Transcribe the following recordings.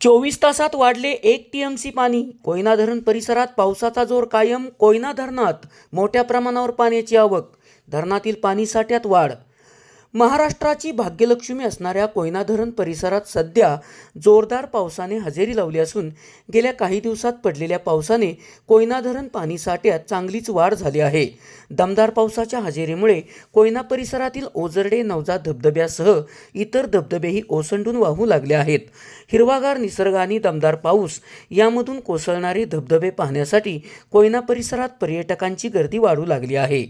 चोवीस तासात वाढले एक टी एम सी पाणी. कोयना धरण परिसरात पावसाचा जोर कायम कोयना धरणात मोठ्या प्रमाणावर पाण्याची आवक. धरणातील पाणी साठ्यात वाढ महाराष्ट्राची भाग्यलक्ष्मी असणाऱ्या कोयना धरण परिसरात सध्या जोरदार पावसाने हजेरी लावली असून गेल्या काही दिवसात पडलेल्या पावसाने कोयना धरण पाणी साठ्यात चांगलीच वाढ झाली आहे. दमदार पावसाच्या हजेरीमुळे कोयना परिसरातील ओझरडे नवजा धबधब्यासह इतर धबधबेही ओसंडून वाहू लागले आहेत. हिरवागार निसर्ग आणि दमदार पाऊस यामधून कोसळणारे धबधबे पाहण्यासाठी कोयना परिसरात पर्यटकांची गर्दी वाढू लागली आहे.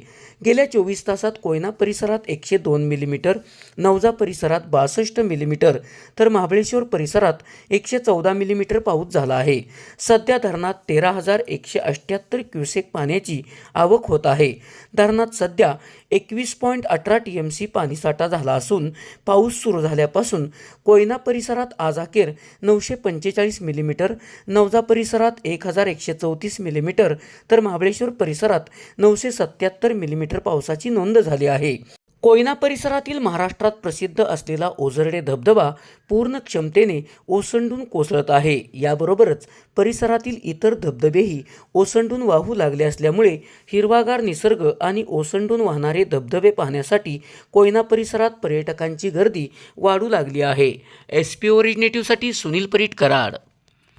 गेल्या चोवीस तासात कोयना परिसरात एकशे दोन मिलीमीटर नवजा परिसरात बासष्ट मिलीमीटर तर महाबळेश्वर परिसरात एकशे चौदा मिलीमीटर पाऊस झाला आहे. सध्या धरणात तेरा हजार एकशे अठ्ठ्याहत्तर क्युसेक पाण्याची आवक होत आहे. धरणात सध्या एकवीस पॉईंट अठरा टी एम सी पाणीसाठा झाला असून पाऊस सुरू झाल्यापासून कोयना परिसरात आज अखेर नऊशे पंचेचाळीस मिलीमीटर नवजा परिसरात एक हजार एकशे चौतीस मिलीमीटर तर महाबळेश्वर परिसरात नऊशे सत्याहत्तर मिलीमीटर पावसाची नोंद झाली आहे. कोयना परिसरातील महाराष्ट्रात प्रसिद्ध असलेला ओझरडे धबधबा पूर्ण क्षमतेने ओसंडून कोसळत आहे. याबरोबरच परिसरातील इतर धबधबेही ओसंडून वाहू लागले असल्यामुळे हिरवागार निसर्ग आणि ओसंडून वाहणारे धबधबे पाहण्यासाठी कोयना परिसरात पर्यटकांची गर्दी वाढू लागली आहे. एस पी ओरिजिनेटिव्हसाठी सुनील परीट कराड.